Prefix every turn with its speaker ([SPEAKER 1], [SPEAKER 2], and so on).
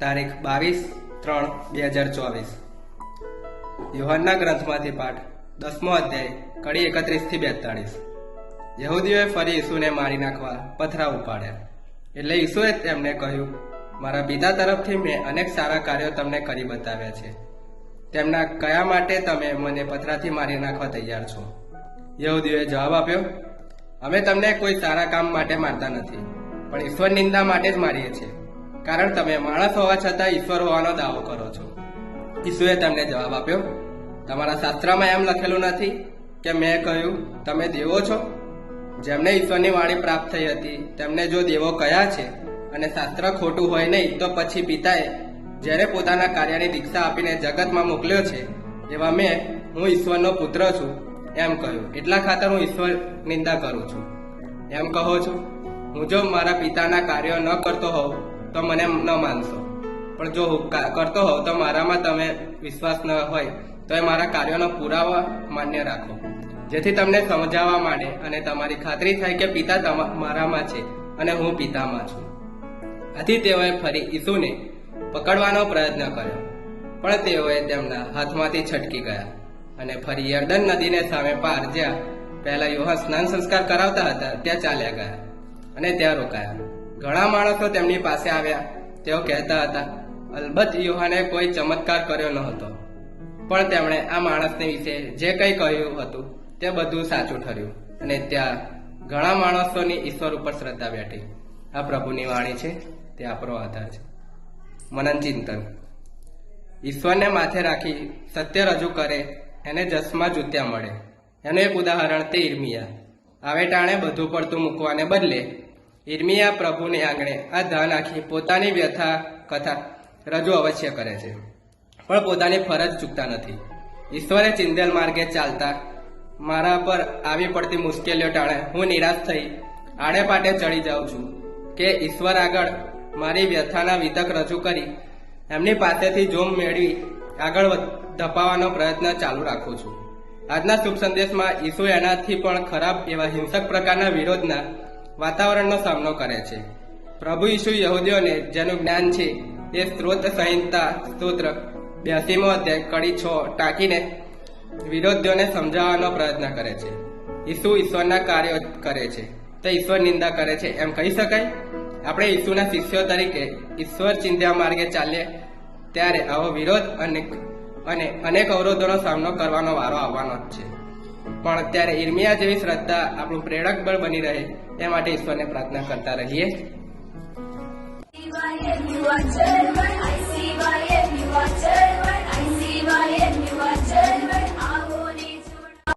[SPEAKER 1] તારીખ બાવીસ ત્રણ બે હજાર ચોવીસ. યોહાનના ગ્રંથમાંથી પાઠ દસમો અધ્યાય, કડી એકત્રીસથી બેતાળીસ. યહૂદીઓએ ફરી ઈસુને મારી નાખવા પથરા ઉપાડ્યા. એટલે ઈસુએ તેમને કહ્યું, મારા પિતા તરફથી મેં અનેક સારા કાર્યો તમને કરી બતાવ્યા છે. તેમના કયા માટે તમે મને પથરાથી મારી નાખવા તૈયાર છો? યહૂદીઓએ જવાબ આપ્યો, અમે તમને કોઈ સારા કામ માટે મારતા નથી, પણ ઈશ્વર નિંદા માટે જ મારીએ છીએ. કારણ તમે માણસ હોવા છતાં ઈશ્વર હોવાનો દાવો કરો છો. ઈસુએ તેમને જવાબ આપ્યો, તમારા શાસ્ત્રમાં એમ લખેલું નથી કે મેં કહ્યું, તમે દેવો છો? જેમને ઈશ્વરની વાણી પ્રાપ્ત થઈ હતી, તેમને જો દેવો કયા છે અને શાસ્ત્ર ખોટું હોય નહીં, તો પછી પિતાએ જ્યારે પોતાના કાર્યની દીક્ષા આપીને જગતમાં મોકલ્યો છે, એવા મેં હું ઈશ્વરનો પુત્ર છું, એમ કહ્યું. એટલા ખાતર હું ઈશ્વર નિંદા કરું છું. એમ કહો છો, હું જો મારા પિતાના કાર્યો ન કરતો હોઉં તો મને ન માનશો. પણ જો હું કરતો હોઉં તો મારામાં તમે વિશ્વાસ ન હોય, તો એ મારા કાર્યોનો પુરાવા માન્ય રાખો. જેથી તમને સમજાવવા માંડે અને તમારી ખાતરી થાય કે પિતા મારામાં છે અને હું પિતામાં છું. આથી તેઓએ ફરી ઈસુને પકડવાનો પ્રયત્ન કર્યો, પણ તેઓએ તેમના હાથમાંથી છટકી ગયા અને ફરી યર્દન નદીને સામે પાર જ્યાં પહેલા યોહા સ્નાન સંસ્કાર કરાવતા હતા, ત્યાં ચાલ્યા ગયા અને ત્યાં રોકાયા. ઘણા માણસો તેમની પાસે આવ્યા. તેઓ કહેતા હતા, અલબત્ત યુહાને કોઈ ચમત્કાર કર્યો ન હતો. પણ તેમણે આ માણસને વિશે જે કંઈ કહ્યું હતું, તે બધું સાચું ઠર્યું અને ત્યાં ઘણા માણસોની ઈશ્વર ઉપર શ્રદ્ધા બેઠી. આ પ્રભુની વાણી છે, તે આપણો આધાર છે. મનન ચિંતન. ઈશ્વરને માથે રાખી સત્ય રજૂ કરે, એને જસમાં જૂત્યા મળે. એનું એક ઉદાહરણ તે ઇર્મિયા આવે ટાણે બધું પડતું મૂકવાને બદલે ઇર્મિયા પ્રભુને આંગણે આ ધન આખી પોતાની વ્યથા કથા રજૂ અવશ્ય કરે છે. પણ પોતાની ફરજ ચૂકતા નથી. ઈશ્વરે ચિંદેલ માર્ગે ચાલતા મારા પર આવી પડતી મુશ્કેલીઓ ટાળે હું નિરાશ થઈ આડે પાટે ચડી જાઉં છું કે ઈશ્વર આગળ મારી વ્યથાના વિતક રજૂ કરી એમની પાસેથી જોમ મેળવી આગળ ધપાવવાનો પ્રયત્ન ચાલુ રાખું છું. આજના શુભ સંદેશમાં ઈસુ એનાથી પણ ખરાબ એવા હિંસક પ્રકારના વિરોધના વાતાવરણનો સામનો કરે છે. પ્રભુ ઈસુ યહૂદીઓને જેનું જ્ઞાન છે એ સ્ત્રોત સંહિતા સ્તોત્ર બ્યાસીમો અધ્યાય કડી છ ટાંકીને વિરોધીઓને સમજાવવાનો પ્રયત્ન કરે છે. ઈસુ ઈશ્વરના કાર્યો કરે છે. તો ઈશ્વર નિંદા કરે છે. એમ કહી શકાય? આપણે ઈસુના શિષ્યો તરીકે ઈશ્વર ચિંતા માર્ગે ચાલીએ ત્યારે આવો વિરોધ અને અને અનેક અવરોધોનો સામનો કરવાનો વારો આવવાનો જ છે. પણ ત્યારે ઇર્મિયા જેવી શ્રદ્ધા આપણું પ્રેરક બળ બની રહે તે માટે ઈશ્વરને પ્રાર્થના કરતા રહીએ.